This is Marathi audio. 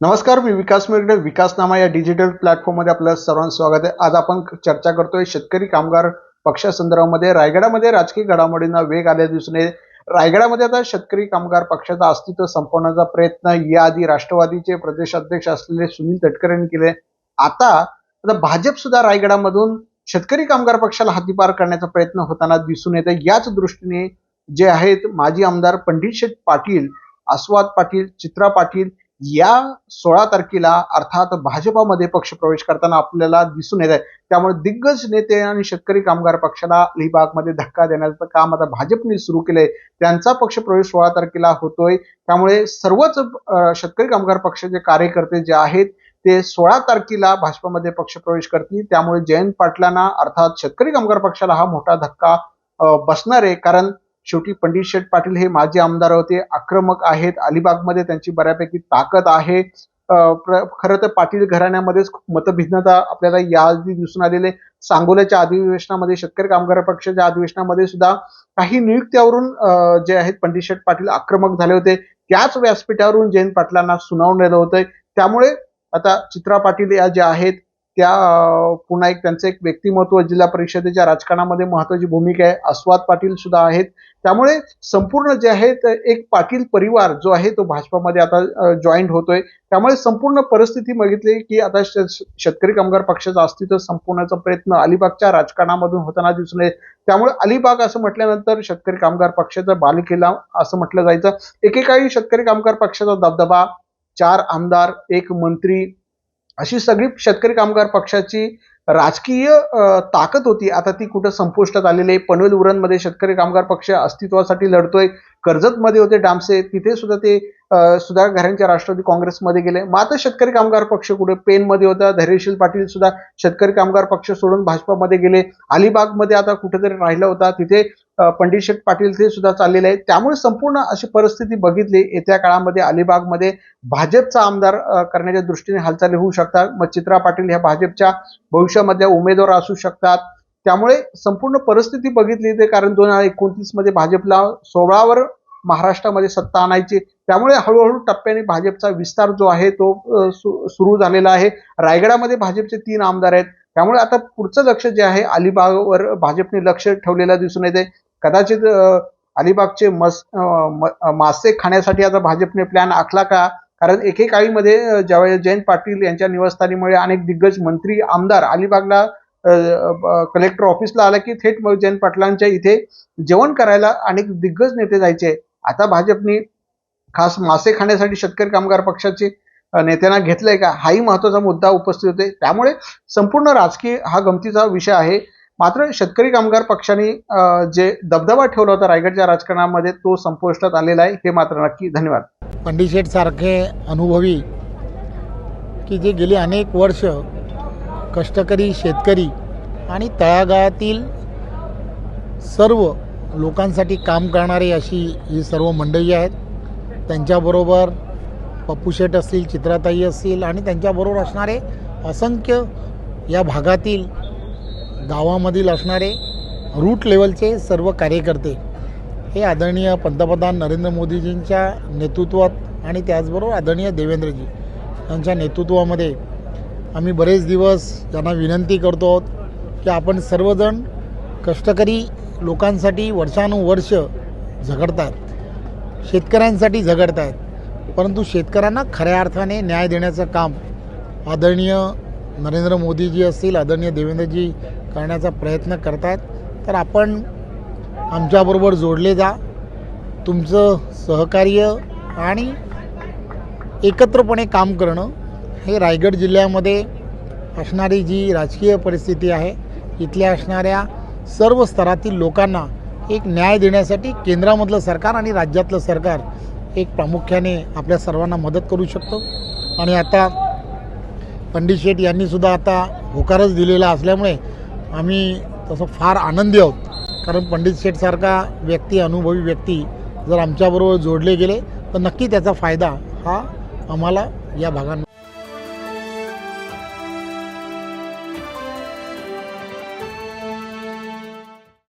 नमस्कार मी विकास मेगडे विकासनामा या डिजिटल प्लॅटफॉर्ममध्ये आपलं सर्वांचं स्वागत आहे. आज आपण चर्चा करतोय शेतकरी कामगार पक्षासंदर्भामध्ये रायगडामध्ये राजकीय घडामोडींना वेग आल्या दिसून येत रायगडामध्ये आता शेतकरी कामगार पक्षाचं अस्तित्व संपवण्याचा प्रयत्न याआधी राष्ट्रवादीचे प्रदेशाध्यक्ष असलेले सुनील तटकरे यांनी केले. आता आता भाजप सुद्धा रायगडामधून शेतकरी कामगार पक्षाला हातीपार करण्याचा प्रयत्न होताना दिसून येतं. याच दृष्टीने जे आहेत माजी आमदार पंडित शेठ पाटील आस्वाद पाटील चित्रा पाटील या सोळा तारखेला अर्थात भाजपामध्ये पक्ष प्रवेश करताना आपल्याला दिसून येत आहे. त्यामुळे दिग्गज नेते आणि शेतकरी कामगार पक्षाला अलिबागमध्ये धक्का देण्याचं काम आता भाजपने सुरू केलंय. त्यांचा पक्ष प्रवेश सोळा तारखेला होतोय. त्यामुळे सर्वच शेतकरी कामगार पक्षाचे कार्यकर्ते जे आहेत ते सोळा तारखेला भाजपमध्ये पक्षप्रवेश करतील. त्यामुळे जयंत पाटलांना अर्थात शेतकरी कामगार पक्षाला हा मोठा धक्का बसणार आहे. कारण शेवटी पंडित शेठ पाटील हे माजी आमदार होते. आक्रमक आहेत. अलिबागमध्ये त्यांची बऱ्यापैकी ताकद आहे. खरं तर पाटील घराण्यामध्येच मतभिन्नता आपल्याला याआधी दिसून आलेले सांगोल्याच्या अधिवेशनामध्ये शेतकरी कामगार पक्षाच्या अधिवेशनामध्ये सुद्धा काही नियुक्त्यावरून जे आहेत पंडित शेठ पाटील आक्रमक झाले होते. त्याच व्यासपीठावरून जयंत पाटलांना सुनावलेलं होतं. त्यामुळे आता चित्रा पाटील या ज्या आहेत त्या पुन्हा एक त्यांचं एक व्यक्तिमत्व जिल्हा परिषदेच्या राजकारणामध्ये महत्वाची भूमिका आहे. आस्वाद पाटील सुद्धा आहेत. त्यामुळे संपूर्ण जे आहे ते एक पाटील परिवार जो आहे तो भाजपामध्ये आता जॉईंट होतोय. त्यामुळे संपूर्ण परिस्थिती बघितली की आता शेतकरी कामगार पक्षाचं अस्तित्व संपवण्याचा प्रयत्न अलिबागच्या राजकारणामधून होताना दिसून येत. त्यामुळे अलिबाग असं म्हटल्यानंतर शेतकरी कामगार पक्षाचा बालिकेला असं म्हटलं जायचं. एकेकाळी शेतकरी कामगार पक्षाचा दबदबा चार आमदार एक मंत्री अशी सगळी शेतकरी कामगार पक्षाची राजकीय ताकद होती. आता ती कुठं संपुष्टात आलेली आहे. पनवेल उरणमध्ये शेतकरी कामगार पक्ष अस्तित्वासाठी लढतोय. कर्जतमध्ये होते डामसे. तिथे सुद्धा ते सुद्धा सुधाकर घरांच्या राष्ट्रवादी काँग्रेसमध्ये गेले. मग आता शेतकरी कामगार पक्ष कुठे? पेनमध्ये होता. धैर्यशील पाटील सुद्धा शेतकरी कामगार पक्ष सोडून भाजपामध्ये गेले. अलिबागमध्ये आता कुठेतरी राहिला होता. तिथे पंडित शेठ पाटील ते सुद्धा चाललेले आहेत. त्यामुळे संपूर्ण अशी परिस्थिती बघितली येत्या काळामध्ये अलिबागमध्ये भाजपचा आमदार करण्याच्या दृष्टीने हालचाली होऊ शकतात. मग चित्रा पाटील ह्या भाजपच्या भविष्यामधल्या उमेदवार असू शकतात. त्यामुळे संपूर्ण परिस्थिती बघितली ते कारण दोन हजार एकोणतीसमध्ये भाजपला सोळावर महाराष्ट्रामध्ये सत्ता आणायची. त्यामुळे हळूहळू टप्प्याने भाजपचा विस्तार जो आहे तो सु- सुरू झालेला आहे. रायगडामध्ये भाजपचे तीन आमदार आहेत. त्यामुळे आता पुढचं लक्ष जे आहे अलिबागवर भाजपने लक्ष ठेवलेलं दिसून येते कदाचित अलिबागचे मस म- मासे खाण्यासाठी आता भाजपने प्लॅन आखला का? कारण एकेकाळीमध्ये ज्यावेळेस जयंत पाटील यांच्या निवासस्थानीमुळे अनेक दिग्गज मंत्री आमदार अलिबागला कलेक्टर ऑफिसला आला की थेट जयंत पाटलांच्या इथे जेवण करायला अनेक दिग्गज नेते जायचे. आता भाजपने खास मासे खाण्यासाठी शेतकरी कामगार पक्षाचे नेत्यांना घेतलंय का? हाही महत्त्वाचा मुद्दा उपस्थित होते त्यामुळे संपूर्ण राजकीय हा गमतीचा विषय आहे. मात्र शेतकरी कामगार पक्षाने जे दबदबा ठेवला होता रायगडच्या राजकारणामध्ये तो संपुष्टात आलेला आहे हे मात्र नक्की धन्यवाद. पंडित सारखे अनुभवी की जे गेली अनेक वर्ष कष्टकरी शेतकरी आणि तळागाळातील सर्व लोकांसाठी काम करणारी अशी ही सर्व मंडळी आहेत. त्यांच्याबरोबर पप्पू शेठ असतील चित्राताई असतील आणि त्यांच्याबरोबर असणारे असंख्य या भागातील गावामधील असणारे रूट लेवलचे सर्व कार्यकर्ते हे आदरणीय पंतप्रधान नरेंद्र मोदीजींच्या नेतृत्वात आणि त्याचबरोबर आदरणीय देवेंद्रजी यांच्या नेतृत्वामध्ये आम्ही बरेच दिवस त्यांना विनंती करतो आहोत की आपण सर्वजण कष्टकरी लोकांसाठी वर्षानुवर्ष झगडतात शेतकऱ्यांसाठी झगडत आहेत परंतु शेतकऱ्यांना खऱ्या अर्थाने न्याय देण्याचं काम आदरणीय नरेंद्र मोदीजी असतील आदरणीय देवेंद्रजी करण्याचा प्रयत्न करतात तर आपण आमच्याबरोबर जोडले जा. तुमचं सहकार्य आणि एकत्रपणे काम करणं हे रायगड जिल्ह्यामध्ये असणारी जी राजकीय परिस्थिती आहे इथल्या असणाऱ्या सर्व स्तरातील लोकांना एक न्याय देण्यासाठी केंद्रामधलं सरकार आणि राज्यातलं सरकार एक प्रामुख्याने आपल्या सर्वांना मदत करू शकतो. आणि आता पंडित शेठ यांनीसुद्धा आता होकारच दिलेला असल्यामुळे आम्ही तसं फार आनंदी आहोत. कारण पंडित शेठसारखा व्यक्ती अनुभवी व्यक्ती जर आमच्याबरोबर जोडले गेले तर नक्की त्याचा फायदा हा आम्हाला या भागांमध्ये